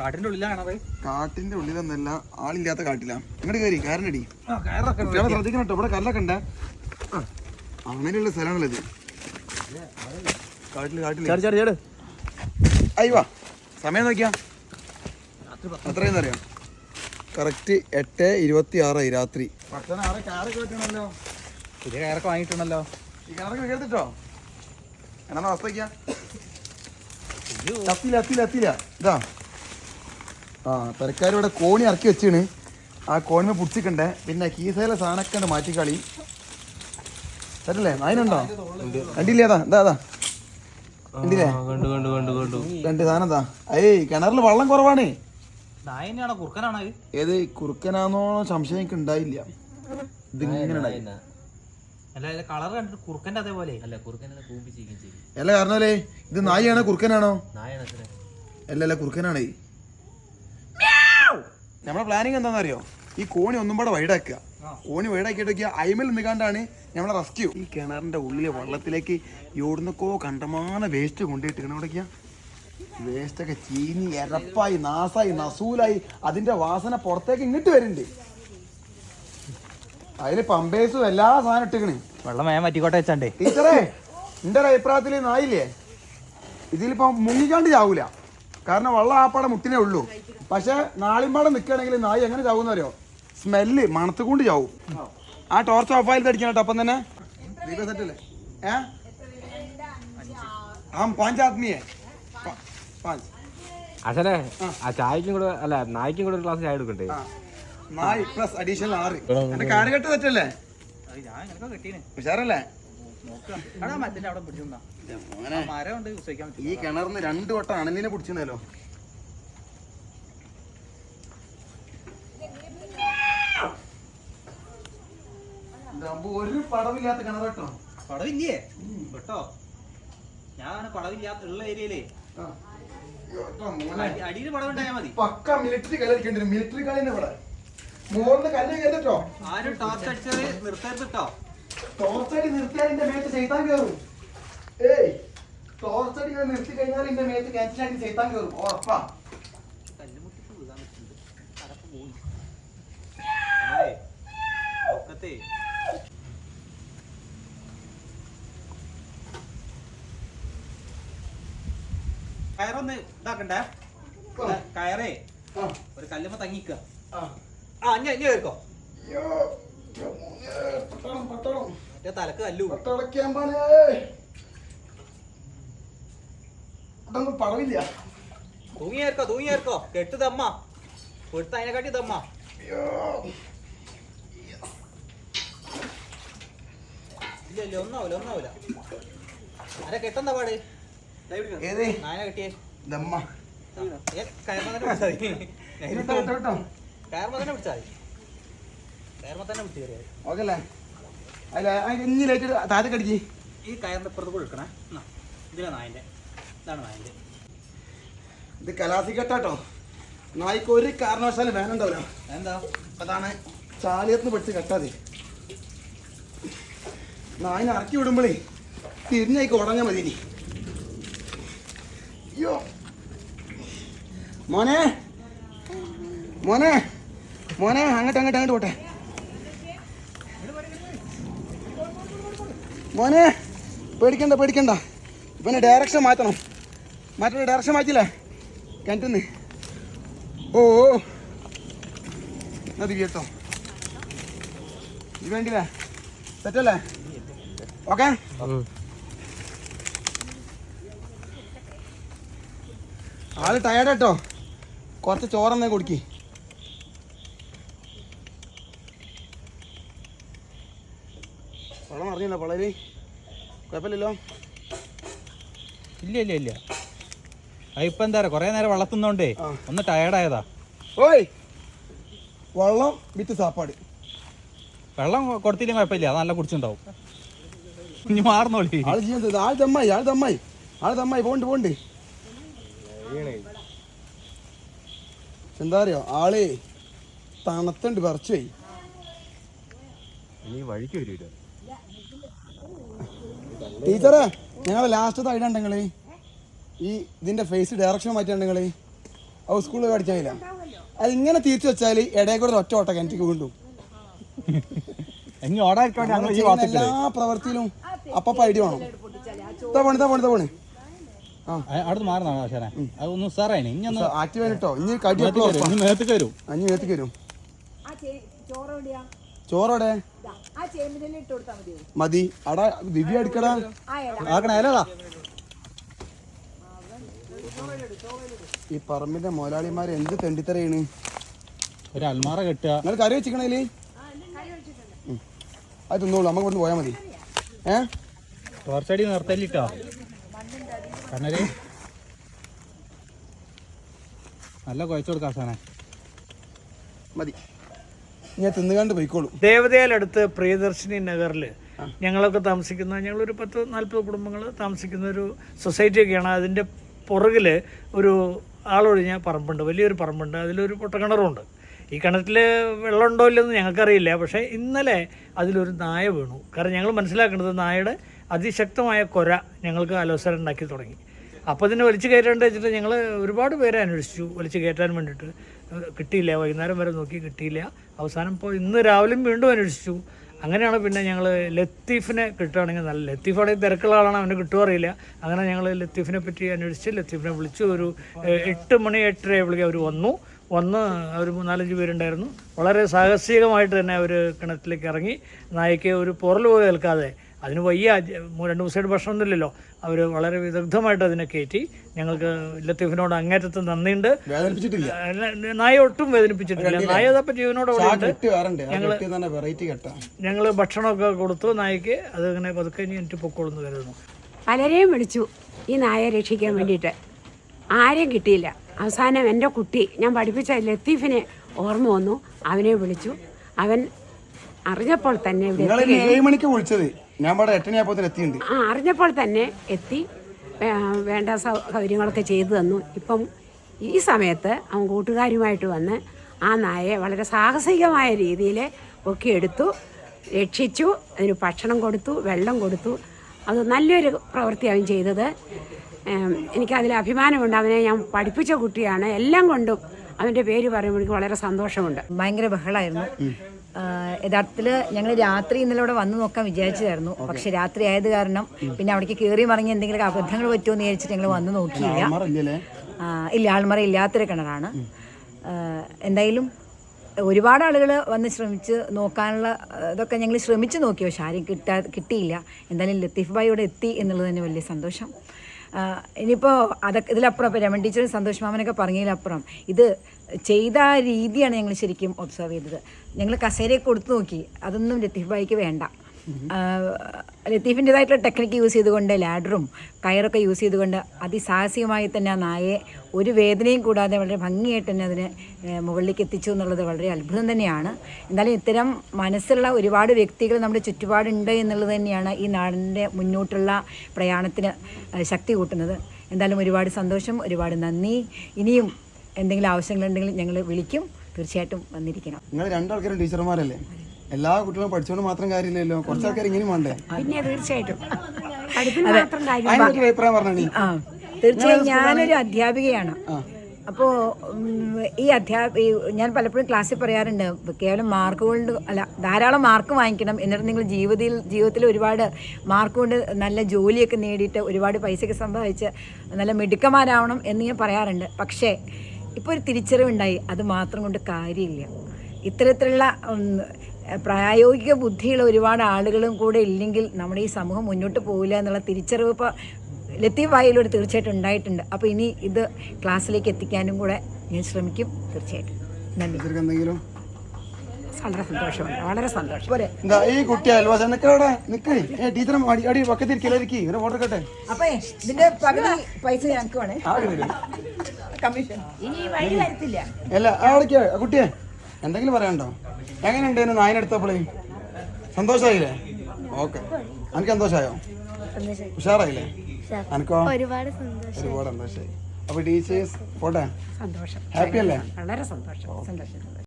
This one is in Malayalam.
കാട്ടിന്റെ ഉള്ളിലാണത്? കാട്ടിന്റെ ഉള്ളിലൊന്നല്ല ആളില്ലാത്ത കാട്ടില. ഇങ്ങോട്ട് കയറി കുട്ടികളെ ശ്രദ്ധിക്കണം കേട്ടോ ഇവിടെ കല്ലൊക്കെ ഉണ്ട് അങ്ങനെയുള്ള സ്ഥലമാണല്ലോ ഇത് കാട്ടിൽ കാട്ടിൽ. ചാടി ചാടി ചാട്. അയ്യോ സമയം നോക്കിയാ. അത്രയും അറിയാം കറക്റ്റ് എട്ട് ഇരുപത്തി ആറായി രാത്രി പുതിയ കയറൊക്കെ വാങ്ങിയിട്ടുണ്ടല്ലോ. ഈ കയറൊക്കെ കേട്ടിട്ടോ? എന്നാ അവസ്ഥയ്ക്കാ. എത്തില്ല എത്തില്ല എത്തില്ല ഇതാ. ആ പെരക്കാരിവിടെ കോണി ഇറക്കി വെച്ചാണ്. ആ കോണിമ പുടിച്ചിട്ടുണ്ട് പിന്നെ കീസയിലെ സാധനമൊക്കെ ഉണ്ട് മാറ്റിക്കളി. തരല്ലേ? അതിനുണ്ടോ? കണ്ടില്ലേ? അതാ ഇതാ അതാ കണ്ടില്ലേ? ആ, കണ്ടു കണ്ടു കണ്ടു കണ്ടു. രണ്ട് സാധനം എന്താ ഏയ് കിണറിൽ വെള്ളം കുറവാണ്. ഏത് കുറുക്കനാന്നോ സംശയം എനിക്ക് ഉണ്ടായില്ല ഇതിങ്ങനെ ഉണ്ടായി. അല്ല കളർ കണ്ടിട്ട് കുറുക്കന്റെ അതേപോലെ. അല്ല കുറുക്കനെ കൂമ്പിച്ചിരിക്കും ചെയ്യും അല്ല കാരണമല്ലേ ഇത് നായിയാണോ കുറുക്കനാണോ? നായാണ് അത്ര അല്ല അല്ല കുറുക്കനാണേ. നമ്മളെ പ്ലാനിങ് എന്താണെന്നറിയോ? ഈ കോണി ഒന്നും കൂടെ വൈഡാക്കുക കോണി വൈഡാക്കിയിട്ട് നോക്കിയാൽ അയിമൽ നിൽക്കാണ്ടാണ് നമ്മളെ റെസ്ക്യൂ ഈ കിണറിന്റെ ഉള്ളിലെ വെള്ളത്തിലേക്ക് എവിടുന്നൊക്കെ കണ്ടമാന വേസ്റ്റ് കൊണ്ടുപോയിട്ട് ഇവിടേക്കാ വേസ്റ്റ് ഒക്കെ ചീഞ്ഞ് എരപ്പായി നാസായി നസൂലായി. അതിന്റെ വാസന പുറത്തേക്ക് ഇങ്ങോട്ട് വരുന്നുണ്ട്. അതിൽ പമ്പേഴ്സും എല്ലാ സാധനം ഇട്ടിക്കണ്. വെള്ളം വേഗം പറ്റിക്കോട്ടെ വെച്ചാണ്ടേ. ടീച്ചറേ എന്റെ ഒരു അഭിപ്രായത്തിൽ നായില്ലേ? ഇതിലിപ്പോ മുങ്ങിക്കാണ്ട് ചാവൂല. കാരണം വെള്ളം ആപ്പാടെ മുട്ടിനേ ഉള്ളൂ. പക്ഷെ നാളിമ്പാടെ നിൽക്കുകയാണെങ്കിൽ നായി എങ്ങനെ ചാവുന്നറിയോ? സ്മെല്ല് മണത്തുകൊണ്ട് ചാവും. ആ ടോർച്ച് ഓഫ് ആയിട്ട് അടിക്കണം കേട്ടോ അപ്പം തന്നെ. ദീപ ഏ? ആ പാഞ്ച് ആത്മീയേ. പ- പാഞ്ച്. അച്ഛനെ ആ. ചായക്കും കൂടെ അല്ല നായ്ക്കും കൂടെ ഒരു ഗ്ലാസ് ചായ എടുക്കണ്ടേ? ആ. നാല് പ്ലസ് അഡീഷണൽ ആറ് എന്റെ കാറുകെട്ട് തെറ്റല്ലേ? ഉഷാറല്ലേ? ഈ കിണറിന് രണ്ട് വട്ടം അണലിനെ പിടിച്ചിരുന്നല്ലോ. ഒരു പടവില്ലാത്ത കിണർ കേട്ടോ. പടവില്ലേ? കേട്ടോ ഞാൻ പടവില്ലാത്ത ഉള്ള ഏരിയയിലേ. അടിയിൽ പടവുണ്ടായാൽ മതി. പക്ക മിലിറ്ററി കളി കളിക്കേണ്ടി മിലിറ്ററി കളി തന്നെ മോളിന്ന് കല്ല് കേട്ടോ ആരും ടോർച്ച് അടിച്ചത് നിർത്തരുത് കേട്ടോ ടോർച്ചടി നിർത്തിയാൽ എന്റെ മേത്ത് ചെയ്താൻ കയറും ഏയ് ടോർച്ച് ഞാൻ നിർത്തി കഴിഞ്ഞാൽ എന്റെ മേത്ത് കാറ്റിലാക്കി ചെയ്താൻ കയറും ഉറപ്പാ. കയറൊന്ന് ഇതാക്കണ്ടേ? കയറേ. ഒരു കല്ലുമ്പോ തങ്ങിക്ക. ആ ഞാൻ ഇഞ്ഞ കേൾക്കോ? മറ്റേ തലക്ക് കല്ലു പട്ടളക്കാൻ പാലേ അതൊന്നും പടവില്ല തൂങ്ങി ചേർക്കോ തൂങ്ങി ചേർക്കോ കെട്ട് തമ്മ. കൊടുത്ത അതിനെക്കാട്ടി തമ്മ. ഇല്ല ഇല്ല ഒന്നാവൂല ഒന്നാവൂല. അരെ കെട്ടെന്താ പാട്? നായനെ കെട്ടിയേ. ഏ, കയറുമ്പോ തന്നെ പിടിച്ചാൽ മതി. കയറുമ്പോ തന്നെ പിടിച്ച് കയറിയാൽ ഓക്കെ അല്ലേ? അല്ല ഇനി ലൈറ്റ് താഴെ കടിക്ക് ഈ കയറിന്റെ ഇപ്പുറത്ത് കൂടെ എടുക്കണേ ഇതിലാ നായന്റെ. ഇതാണ് നായന്റെ. ഇത് കലാസിക്കട്ടോ നായിക്ക് ഒരു കാരണവശാലും വേനുണ്ടാവില്ല എന്താ? അതാണ് ചാലിയത്തിന് പഠിച്ച് കെട്ടാതി. നായിനെ ഇറക്കി വിടുമ്പോഴേ തിരിഞ്ഞേക്ക് ഉടങ്ങാൻ മതി ഇനി. അയ്യോ. മോനെ. മോനെ. മോനെ അങ്ങോട്ട് അങ്ങോട്ട് അങ്ങോട്ട് പോട്ടെ. മോനെ പേടിക്കണ്ട പേടിക്കണ്ട. ഇവനെ ഡയറക്ഷൻ മാറ്റണം. മാറ്റണം ഡയറക്ഷൻ മാറ്റില്ലേ കിണറ്റിന്ന്. ഓ നദി കേട്ടോ. ഇത് വേണ്ടില്ലേ സെറ്റല്ലേ ഓക്കെ ആൾ ടയർഡ് കേട്ടോ കുറച്ച് ചോറന്നേ കൊടുക്കി. വെള്ളം അറിഞ്ഞില്ല വളരെ കുഴപ്പമില്ലല്ലോ? ഇല്ല ഇല്ല ഇല്ല. അതിപ്പോ എന്താ പറയാ കൊറേ നേരം വളർത്തുന്നോണ്ടേ. ഒന്ന് ടയർഡായതാ ഓയ്! വെള്ളം വിത്ത് സാപ്പാട്. വെള്ളം കൊടുത്തില്ലേ കുഴപ്പമില്ല അത് നല്ല കുടിച്ചുണ്ടാവും. ഇനി മാറുന്നോളി. ആൾ ചെയ്യുന്നത് ആൾ തമ്മായി ആൾ തമ്മായി ആൾ തമ്മായി പോണ്ട് പോണ്ട് എന്താ അറിയോ? ആളേ തണുത്തുണ്ട് പറിച്ചു പോയി ഇനി വഴിക്ക് വരൂല ടീച്ചറെ ഞങ്ങളെ ലാസ്റ്റ് തൈഡുണ്ടെങ്കിൽ ഈ ഇതിന്റെ ഫേസ് ഡയറക്ഷൻ മാറ്റിണ്ടെങ്കിൽ അവ അത് സ്കൂളിൽ പഠിച്ചാൽ അത് ഇങ്ങനെ തിരിച്ചു വെച്ചാൽ ഇടയിൽ കൂടെ ഒറ്റ ഓട്ട കിണറ്റിക്ക് വീണ്ടും. ഞങ്ങൾ എല്ലാ പ്രവൃത്തിയിലും അപ്പൊ ഐഡിയ വേണം. തവണ തവണ തവണ അടുത്ത് മാറുന്നതാണ് ഇനി ഒന്ന് ആക്റ്റീവ് ആയിട്ടോ ഇനി കടി വരും ഇനി മേത്തേക്ക് വരും. അഞ്ഞു മേത്തേക്ക് വരും? ചോറോടെ മതി. അടാ ദിവ്യ എടുക്കടാ ആക്കണേ അല്ലടാ ഈ പറമ്പിന്റെ മോലാളിമാർ എന്ത് തെണ്ടിത്തറയാണ് ഒരു അൽമാറ കെട്ടുക. നിങ്ങൾ കറി വെച്ചിക്കണേൽ ഉം. അത് തിന്നോളൂ. നമുക്ക് കൊണ്ട് പോയാൽ മതി. ഏ? ടോർച്ചടി നിർത്തല്ലിട്ടോ കണ്ണര്. നല്ല കുഴച്ചു കൊടുക്കാം സാറേ. മതി. ഞാൻ തിന്നുകാണ്ട് പോയിക്കോളൂ. ദേവതയിലടുത്ത് പ്രിയദർശിനി നഗറിൽ ഞങ്ങളൊക്കെ താമസിക്കുന്ന ഞങ്ങളൊരു പത്ത് നാൽപ്പത് കുടുംബങ്ങൾ താമസിക്കുന്ന ഒരു സൊസൈറ്റിയൊക്കെയാണ്. അതിന്റെ പുറകിൽ ഒരു ആളൊഴിഞ്ഞ പറമ്പുണ്ട് വലിയൊരു പറമ്പുണ്ട്. അതിലൊരു പൊട്ടക്കിണറുണ്ട്. ഈ കിണറ്റിൽ വെള്ളമുണ്ടോ ഇല്ലെന്ന് ഞങ്ങൾക്കറിയില്ല. പക്ഷേ ഇന്നലെ അതിലൊരു നായ വീണു. കാരണം ഞങ്ങൾ മനസ്സിലാക്കേണ്ടത് നായയുടെ അതിശക്തമായ കൊര ഞങ്ങൾക്ക് അലോസരം ഉണ്ടാക്കി തുടങ്ങി. അപ്പോൾ ഇതിനെ വലിച്ചു കയറ്റേണ്ട വെച്ചിട്ട് ഞങ്ങൾ ഒരുപാട് പേരെ അന്വേഷിച്ചു. വലിച്ചു കയറ്റാൻ വേണ്ടിയിട്ട്. കിട്ടിയില്ല. വൈകുന്നേരം വരെ നോക്കി കിട്ടിയില്ല. അവസാനം ഇപ്പോൾ ഇന്ന് രാവിലെയും വീണ്ടും അന്വേഷിച്ചു. അങ്ങനെയാണ് പിന്നെ ഞങ്ങൾ ലത്തീഫിനെ കിട്ടുകയാണെങ്കിൽ നല്ല ലത്തീഫാണെങ്കിൽ തിരക്കുള്ള ആളാണ്. അവന് കിട്ടുമറിയില്ല അങ്ങനെ ഞങ്ങൾ ലത്തീഫിനെ പറ്റി അന്വേഷിച്ച് ലത്തീഫിനെ വിളിച്ചു ഒരു എട്ട് മണി എട്ടര വിളിക്കുക അവർ വന്നു. വന്ന് അവർ മൂന്നാലഞ്ച് പേരുണ്ടായിരുന്നു. വളരെ സാഹസികമായിട്ട് തന്നെ അവർ കിണറ്റിലേക്ക് ഇറങ്ങി. നായ്ക്ക് ഒരു പുറൽ ഏൽക്കാതെ അതിന് വയ്യ രണ്ട് ദിവസമായിട്ട് ഭക്ഷണമൊന്നുമില്ലല്ലോ അവർ വളരെ വിദഗ്ധമായിട്ട് അതിനെ കയറ്റി ഞങ്ങൾക്ക് ലത്തീഫിനോട് അങ്ങേറ്റത്ത് നന്ദിയുണ്ട്. നായ ഒട്ടും വേദനിപ്പിച്ചിട്ടില്ല. നായ കെട്ടാ. ഞങ്ങൾ ഭക്ഷണമൊക്കെ കൊടുത്തു നായ്ക്ക് ഇങ്ങനെ പതുക്കെ എനിക്ക് പൊക്കോളെന്ന് കരുതുന്നു. പലരെയും വിളിച്ചു ഈ നായയെ രക്ഷിക്കാൻ വേണ്ടിയിട്ട്. ആരെയും കിട്ടിയില്ല. അവസാനം എന്റെ കുട്ടി ഞാൻ പഠിപ്പിച്ച ലത്തീഫിനെ ഓർമ്മ വന്നു. അവനെ വിളിച്ചു. അവൻ അറിഞ്ഞപ്പോൾ തന്നെ വിളിച്ചത്. ഞാൻ ഇവിടെ എട്ടണിയായപ്പോ എത്തിയിട്ടുണ്ട് ആ അറിഞ്ഞപ്പോൾ തന്നെ എത്തി. വേണ്ട സൗകര്യങ്ങളൊക്കെ ചെയ്തു തന്നു. ഇപ്പം ഈ സമയത്ത് അവൻ കൂട്ടുകാരുമായിട്ട് വന്ന് ആ നായയെ വളരെ സാഹസികമായ രീതിയിൽ ഒക്കെ എടുത്തു രക്ഷിച്ചു അതിന് ഭക്ഷണം കൊടുത്തു വെള്ളം കൊടുത്തു. അത് നല്ലൊരു പ്രവൃത്തി അവൻ ചെയ്തത് എനിക്കതിൽ അഭിമാനമുണ്ട്. അവനെ ഞാൻ പഠിപ്പിച്ച കുട്ടിയാണ്. എല്ലാം കൊണ്ടും അവന്റെ പേര് പറയുമ്പോൾ എനിക്ക് വളരെ സന്തോഷമുണ്ട്. ഭയങ്കര ബഹളായിരുന്നു. യഥാർത്ഥത്തിൽ ഞങ്ങൾ രാത്രി ഇന്നലെ ഇവിടെ വന്ന് നോക്കാൻ വിചാരിച്ചതായിരുന്നു. പക്ഷെ രാത്രി ആയത് കാരണം പിന്നെ അവിടേക്ക് കയറി മറിഞ്ഞ് എന്തെങ്കിലും അബദ്ധങ്ങൾ പറ്റുമോ എന്ന് വിചാരിച്ചിട്ട് ഞങ്ങൾ വന്ന് നോക്കിയില്ല. ഇല്ല ആൾമറ ഇല്ലാത്തൊരു കിണറാണ്. എന്തായാലും ഒരുപാട് ആളുകൾ വന്ന് ശ്രമിച്ച് നോക്കാനുള്ള ഇതൊക്കെ ഞങ്ങൾ ശ്രമിച്ചു നോക്കിയോ പക്ഷെ ആരും കിട്ടാ കിട്ടിയില്ല. എന്തായാലും ലത്തീഫ് ഭായി ഇവിടെ എത്തി എന്നുള്ളത് തന്നെ വലിയ സന്തോഷം. ഇനിയിപ്പോൾ അതൊക്കെ ഇതിലപ്പുറം ഇപ്പോൾ രമൺ ടീച്ചർ സന്തോഷ് മാമനൊക്കെ പറഞ്ഞതിലപ്പുറം ഇത് ചെയ്ത രീതിയാണ് ഞങ്ങൾ ശരിക്കും ഒബ്സർവ് ചെയ്തത്. ഞങ്ങൾ കസേരയൊക്കെ കൊടുത്തു നോക്കി. അതൊന്നും ലത്തീഫ് ബായിക്ക് വേണ്ട. ലത്തീഫിന്റെതായിട്ടുള്ള ടെക്നിക്ക് യൂസ് ചെയ്തുകൊണ്ട് ലാഡറും കയറൊക്കെ യൂസ് ചെയ്തുകൊണ്ട് അതിസാഹസികമായി തന്നെ ആ നായയെ ഒരു വേദനയും കൂടാതെ വളരെ ഭംഗിയായിട്ട് തന്നെ അതിനെ മുകളിലേക്ക് എത്തിച്ചു എന്നുള്ളത് വളരെ അത്ഭുതം തന്നെയാണ്. എന്നാലും ഇത്തരം മനസ്സുള്ള ഒരുപാട് വ്യക്തികൾ നമ്മുടെ ചുറ്റുപാടുണ്ട് എന്നുള്ളത് തന്നെയാണ് ഈ നാടിന്റെ മുന്നോട്ടുള്ള പ്രയാണത്തിന് ശക്തി കൂട്ടുന്നത്. എന്തായാലും ഒരുപാട് സന്തോഷം ഒരുപാട് നന്ദി. ഇനിയും എന്തെങ്കിലും ആവശ്യങ്ങളുണ്ടെങ്കിൽ ഞങ്ങൾ വിളിക്കും. തീർച്ചയായിട്ടും വന്നിരിക്കണം. നിങ്ങൾ രണ്ടാൾക്കാരും ടീച്ചർമാരല്ലേ? എല്ലാ കുട്ടികളും പഠിച്ചോണ്ട് മാത്രം കാര്യമില്ലല്ലോ. കുറച്ച് ആൾക്കാർ ഇങ്ങനെ വേണ്ടേ? പിന്നെ തീർച്ചയായിട്ടും. പഠിപ്പിന് മാത്രം കാര്യം അതിനൊക്കെ അഭിപ്രായം പറഞ്ഞു ആ തീർച്ചയായും ഞാനൊരു അധ്യാപികയാണ്. അപ്പോൾ ഈ അധ്യാപ ഞാൻ പലപ്പോഴും ക്ലാസ്സിൽ പറയാറുണ്ട് കേവലം മാർക്ക് കൊണ്ട് അല്ല ധാരാളം മാർക്ക് വാങ്ങിക്കണം. എന്നിട്ട് നിങ്ങൾ ജീവിതത്തിൽ ജീവിതത്തിൽ ഒരുപാട് മാർക്ക് കൊണ്ട് നല്ല ജോലിയൊക്കെ നേടിയിട്ട് ഒരുപാട് പൈസയൊക്കെ സമ്പാദിച്ച് നല്ല മിടുക്കന്മാരാവണം എന്ന് ഞാൻ പറയാറുണ്ട്. പക്ഷേ ഇപ്പോൾ ഒരു തിരിച്ചറിവുണ്ടായി. അത് മാത്രം കൊണ്ട് കാര്യമില്ല. ഇത്തരത്തിലുള്ള പ്രായോഗിക ബുദ്ധിയുള്ള ഒരുപാട് ആളുകളും കൂടെ ഇല്ലെങ്കിൽ നമ്മുടെ ഈ സമൂഹം മുന്നോട്ട് പോകില്ല എന്നുള്ള തിരിച്ചറിവ് ഇപ്പോൾ ലത്തീഫ് വായിലൂടെ തീർച്ചയായിട്ടും ഉണ്ടായിട്ടുണ്ട്. അപ്പോൾ ഇനി ഇത് ക്ലാസ്സിലേക്ക് എത്തിക്കാനും കൂടെ ഞാൻ ശ്രമിക്കും. തീർച്ചയായിട്ടും. നന്ദി. എന്തെങ്കിലും? വളരെ സന്തോഷമുണ്ട്. വളരെ സന്തോഷം. ഈ കുട്ടി അയൽവാസി നിക്കവിടെ നിക്ക്. ഏ ടീച്ചർ അടി അടി പക്കത്തിരിക്കലായിരിക്കും ഇവരെ ഫോട്ടോ കട്ടെ അപ്പേ ഇതിന്റെ പകുതി പൈസ ഞങ്ങൾക്ക് വേണേ. കമ്മീഷൻ. ഇനി വഴി വരത്തില്ല. അല്ല അവിടേക്ക് കുട്ടിയെ. എന്തെങ്കിലും പറയാനുണ്ടോ? എങ്ങനെയുണ്ടായിരുന്നു നായനെടുത്തപ്പോളേ സന്തോഷമായില്ലേ ഓക്കെ. എനിക്ക് സന്തോഷമായോ ഉഷാറായില്ലേ? എനിക്കോ ഒരുപാട് സന്തോഷം ഒരുപാട് സന്തോഷമായി അപ്പൊ ടീച്ചേഴ്സ് പോട്ടെ? സന്തോഷം. ഹാപ്പി അല്ലേ വളരെ സന്തോഷം. സന്തോഷം.